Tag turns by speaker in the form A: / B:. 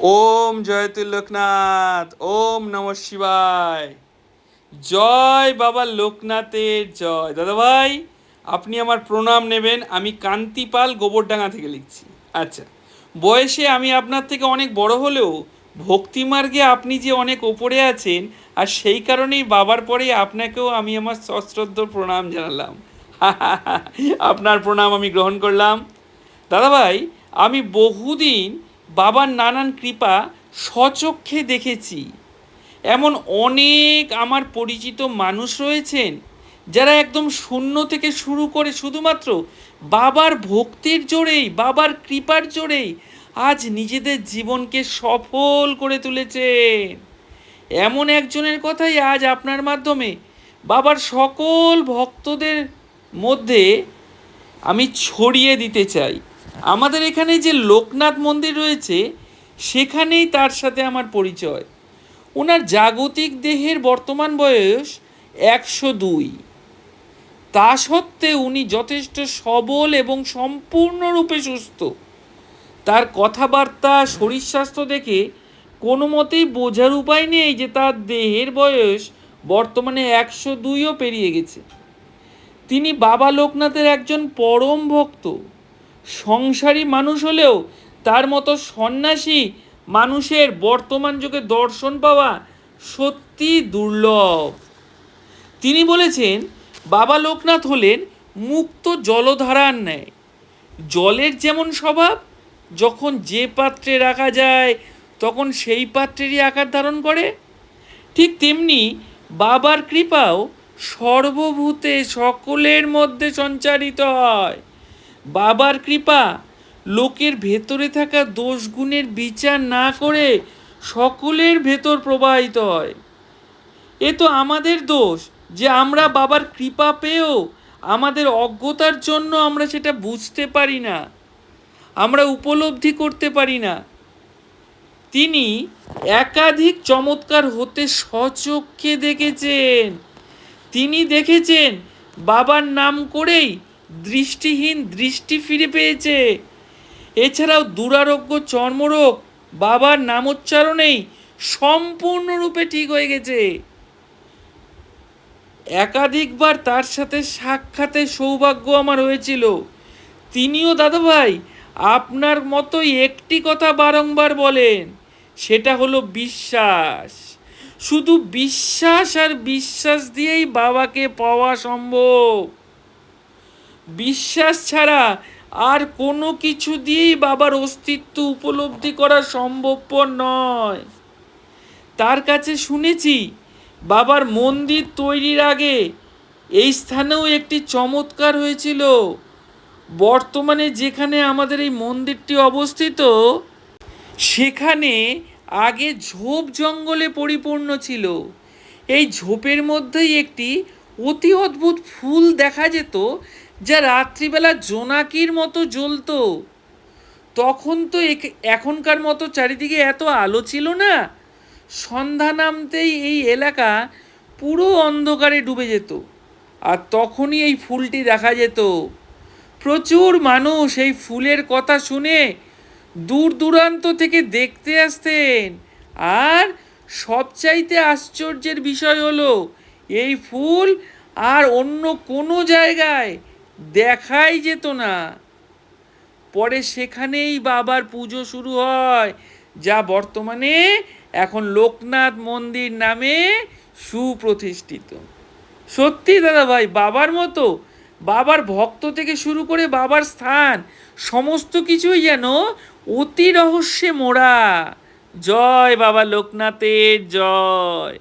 A: ওম জয়তুল লোকনাথ ওম নম শিবায়। জয় বাবা লোকনাথের জয়। দাদা ভাই, আপনি আমার প্রণাম নেবেন, আমি কান্তিপাল গোবরডাঙ্গা থেকে লিখছি। আচ্ছা বয়সে আমি আপনার থেকে অনেক বড় হলেও ভক্তিমার্গে আপনি যে অনেক ওপরে আছেন, আর সেই কারণেই বাবার পরে আপনাকেও আমি আমার সশ্রদ্ধ প্রণাম জানালাম। আপনার প্রণাম আমি গ্রহণ করলাম। দাদাভাই আমি বহুদিন বাবার নানান কৃপা স্বচক্ষে দেখেছি। এমন অনেক আমার পরিচিত মানুষ রয়েছেন, যারা একদম শূন্য থেকে শুরু করে শুধুমাত্র বাবার ভক্তির জোরেই, বাবার কৃপার জোরেই আজ নিজেদের জীবনকে সফল করে তুলেছেন। এমন একজনের কথাই আজ আপনার মাধ্যমে বাবার সকল ভক্তদের মধ্যে আমি ছড়িয়ে দিতে চাই। আমাদের এখানে যে লোকনাথ মন্দির রয়েছে, সেখানেই তার সাথে আমার পরিচয়। ওনার জাগতিক দেহের বর্তমান বয়স একশো দুই। তা সত্ত্বেও উনি যথেষ্ট সবল এবং সম্পূর্ণরূপে সুস্থ। তার কথাবার্তা, শরীর স্বাস্থ্য দেখে কোনো মতেই বোঝার উপায় নেই যে তার দেহের বয়স বর্তমানে একশো দুইও পেরিয়ে গেছে। তিনি বাবা লোকনাথের একজন পরম ভক্ত। সংসারী মানুষ হলেও তার মতো সন্ন্যাসী মানুষের বর্তমান যুগে দর্শন পাওয়া সত্যি দুর্লভ। তিনি বলেছেন, বাবা লোকনাথ হলেন মুক্ত জলধারার ন্যায়। জলের যেমন স্বভাব, যখন যে পাত্রে রাখা যায়, তখন সেই পাত্রেরই আকার ধারণ করে। ঠিক তেমনি বাবার কৃপাও সর্বভূতে সকলের মধ্যে সঞ্চারিত হয়। বাবার কৃপা। লোকের ভেতরে থাকা দোষগুণের বিচার না করে সকলের ভেতর প্রবাহিত হয়। এ তো আমাদের দোষ, যে আমরা বাবার কৃপা পেয়েও আমাদের অজ্ঞতার জন্য আমরা সেটা বুঝতে পারি না, আমরা উপলব্ধি করতে পারি না। তিনি একাধিক চমৎকার হতে সচক্ষে দেখেছেন। তিনি দেখেছেন বাবার নাম করেই দৃষ্টিহীন দৃষ্টি ফিরে পেয়েছে। এছাড়াও দুরারোগ্য চর্মরোগ বাবার নামোচ্চারণেই সম্পূর্ণরূপে ঠিক হয়ে গেছে। একাধিকবার তার সাথে সাক্ষাতে সৌভাগ্য আমার হয়েছিল। তিনিও, দাদাভাই, আপনার মতোই একটি কথা বারংবার বলেন, সেটা হলো বিশ্বাস। শুধু বিশ্বাস আর বিশ্বাস দিয়েই বাবাকে পাওয়া সম্ভব। বিশ্বাস ছাড়া আর কোনো কিছু দিয়েই বাবার অস্তিত্ব উপলব্ধি করা সম্ভবপর নয়। তার কাছে শুনেছি, বাবার মন্দির তৈরির আগে এই স্থানেও একটি চমৎকার হয়েছিল। বর্তমানে যেখানে আমাদের এই মন্দিরটি অবস্থিত, সেখানে আগে ঝোপ জঙ্গলে পরিপূর্ণ ছিল। এই ঝোপের মধ্যেই একটি অতি অদ্ভুত ফুল দেখা যেত যা রাত্রিবেলা জোনাকির মতো জ্বলতো। তখন তো এখনকার মতো চারিদিকে এত আলো ছিল না। সন্ধ্যা নামতেই এই এলাকা পুরো অন্ধকারে ডুবে যেত। আর তখনই এই ফুলটি দেখা যেত। প্রচুর মানুষ এই ফুলের কথা শুনে দূর দূরান্ত থেকে দেখতে আসতেন। আর সবচাইতে আশ্চর্যের বিষয় হলো এই ফুল আর অন্য কোনো জায়গায় দেখাই যেত না। পরে সেখানেই বাবার পুজো শুরু হয়, যা বর্তমানে এখন লোকনাথ মন্দির নামে সুপ্রতিষ্ঠিত। সত্যি দাদা ভাই বাবার মতো, বাবার ভক্ত থেকে শুরু করে বাবার স্থান, সমস্ত কিছুই যেন অতি রহস্যে মোড়া। জয় বাবা লোকনাথের জয়।